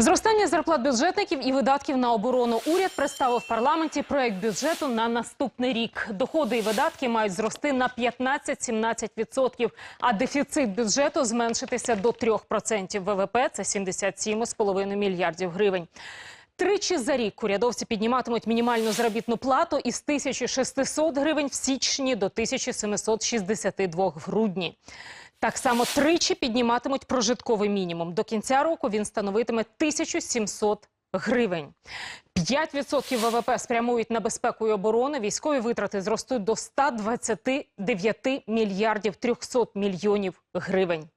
Зростання зарплат бюджетників і видатків на оборону. Уряд представив в парламенті проект бюджету на наступний рік. Доходи і видатки мають зрости на 15-17%, а дефіцит бюджету зменшитися до 3% ВВП – це 77,5 мільярдів гривень. Тричі за рік урядовці підніматимуть мінімальну заробітну плату із 1600 гривень в січні до 1762 в грудні. Так само тричі підніматимуть прожитковий мінімум. До кінця року він становитиме 1700 гривень. 5% ВВП спрямують на безпеку і оборону. Військові витрати зростуть до 129 мільярдів 300 мільйонів гривень.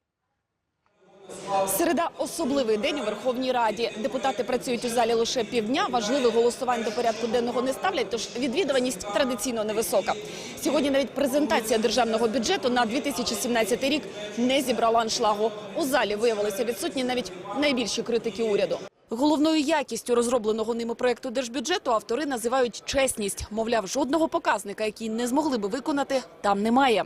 Середа особливий день у Верховній Раді. Депутати працюють у залі лише півдня. Важливих голосувань до порядку денного не ставлять, тож відвідуваність традиційно невисока. Сьогодні навіть презентація державного бюджету на 2017 рік не зібрала аншлагу. У залі виявилися відсутні навіть найбільші критики уряду. Головною якістю розробленого ними проекту держбюджету автори називають чесність. Мовляв, жодного показника, який не змогли би виконати, там немає.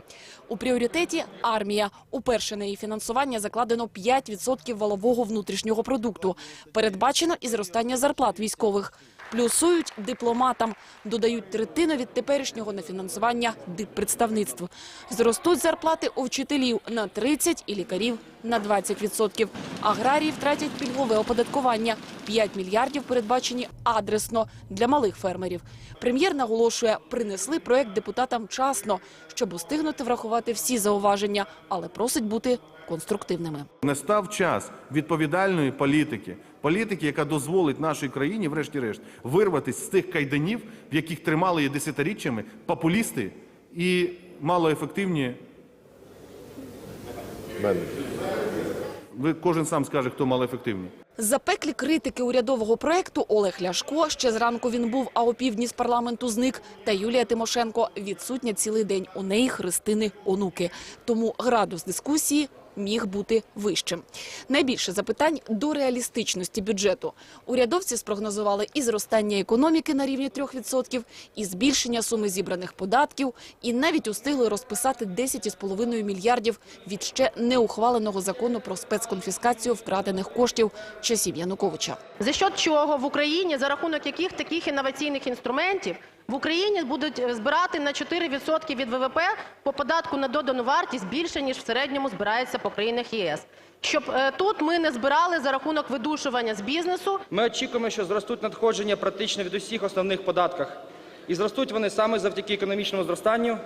У пріоритеті армія. Уперше на її фінансування закладено 5% валового внутрішнього продукту. Передбачено і зростання зарплат військових. Плюсують дипломатам, додають третину від теперішнього на фінансування диппредставництв. Зростуть зарплати у вчителів на 30 і лікарів на 20%. Аграрії втратять пільгове оподаткування. 5 мільярдів передбачені адресно для малих фермерів. Прем'єр наголошує, принесли проект депутатам вчасно, щоб устигнути врахувати всі зауваження, але просить бути конструктивними. Настав час відповідальної політики, політики, яка дозволить нашій країні, врешті-решт, вирватися з тих кайданів, в яких тримали її десятиріччями популісти і малоефективні. Ви кожен сам скаже, хто мало ефективний. Запеклі критики урядового проекту Олег Ляшко, ще зранку він був, а опівдні з парламенту зник, та Юлія Тимошенко відсутня цілий день. У неї Христини онуки. Тому градус дискусії міг бути вищим. Найбільше запитань до реалістичності бюджету. Урядовці спрогнозували і зростання економіки на рівні 3%, і збільшення суми зібраних податків, і навіть устигли розписати 10,5 мільярдів від ще неухваленого закону про спецконфіскацію вкрадених коштів часів Януковича. За що чого в Україні, за рахунок яких таких інноваційних інструментів в Україні будуть збирати на 4% від ВВП по податку на додану вартість більше, ніж в середньому збирається по країнах ЄС. Щоб е, тут ми не збирали за рахунок видушування з бізнесу, Ми очікуємо, що зростуть надходження практично від усіх основних податках. І зростуть вони саме завдяки економічному зростанню,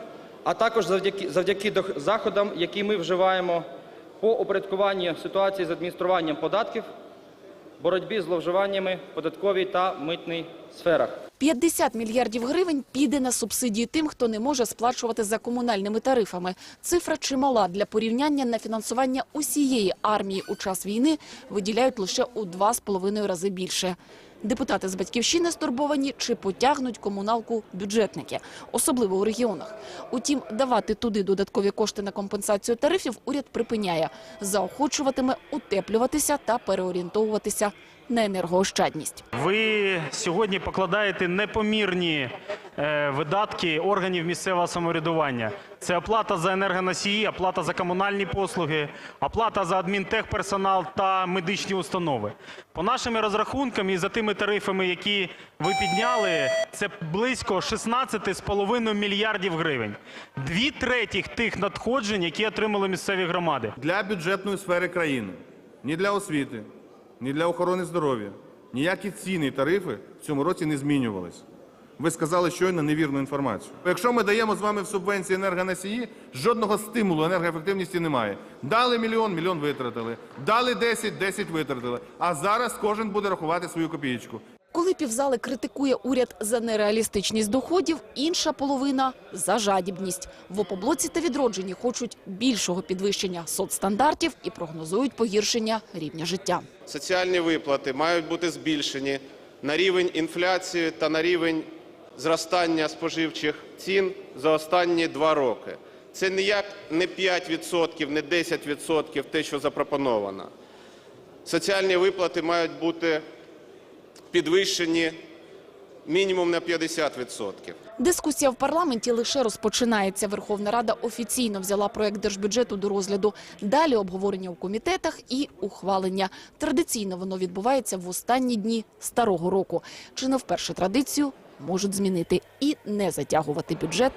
а також завдяки, завдяки заходам, які ми вживаємо по упорядкуванню ситуації з адмініструванням податків, боротьбі з зловживаннями податковій та митній сферах. 50 мільярдів гривень піде на субсидії тим, хто не може сплачувати за комунальними тарифами. Цифра чимала для порівняння на фінансування усієї армії у час війни виділяють лише у два з половиною рази більше. Депутати з батьківщини стурбовані, чи потягнуть комуналку бюджетники, особливо у регіонах. Утім, давати туди додаткові кошти на компенсацію тарифів уряд припиняє, заохочуватиме утеплюватися та переорієнтовуватися на енергоощадність. Ви сьогодні покладаєте непомірні е, видатки органів місцевого самоврядування. Це оплата за енергоносії, оплата за комунальні послуги, оплата за адмінтехперсонал та медичні установи. По нашим розрахункам і за тими тарифами, які ви підняли, це близько 16,5 мільярдів гривень. Дві третіх тих надходжень, які отримали місцеві громади. Для бюджетної сфери країни, ні для освіти, ні для охорони здоров'я, ніякі ціни і тарифи в цьому році не змінювались. Ви сказали щойно невірну інформацію. Якщо ми даємо з вами в субвенції енергоносії, жодного стимулу енергоефективності немає. Дали мільйон, мільйон витратили. Дали 10, 10 витратили. А зараз кожен буде рахувати свою копієчку. Коли півзали критикує уряд за нереалістичність доходів, інша половина – за жадібність. В опоблоці та відродженні хочуть більшого підвищення соцстандартів і прогнозують погіршення рівня життя. Соціальні виплати мають бути збільшені на рівень інфляції та на рівень зростання споживчих цін за останні два роки. Це ніяк не 5%, не 10% те, що запропоновано. Соціальні виплати мають бути підвищені мінімум на 50%. Дискусія в парламенті лише розпочинається. Верховна Рада офіційно взяла проект держбюджету до розгляду. Далі обговорення у комітетах і ухвалення. Традиційно воно відбувається в останні дні старого року. Чи не вперше традицію можуть змінити і не затягувати бюджет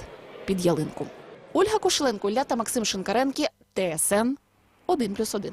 під ялинку. Ольга Кошеленко, Лята Максим Шинкаренки, ТСН 1+,1.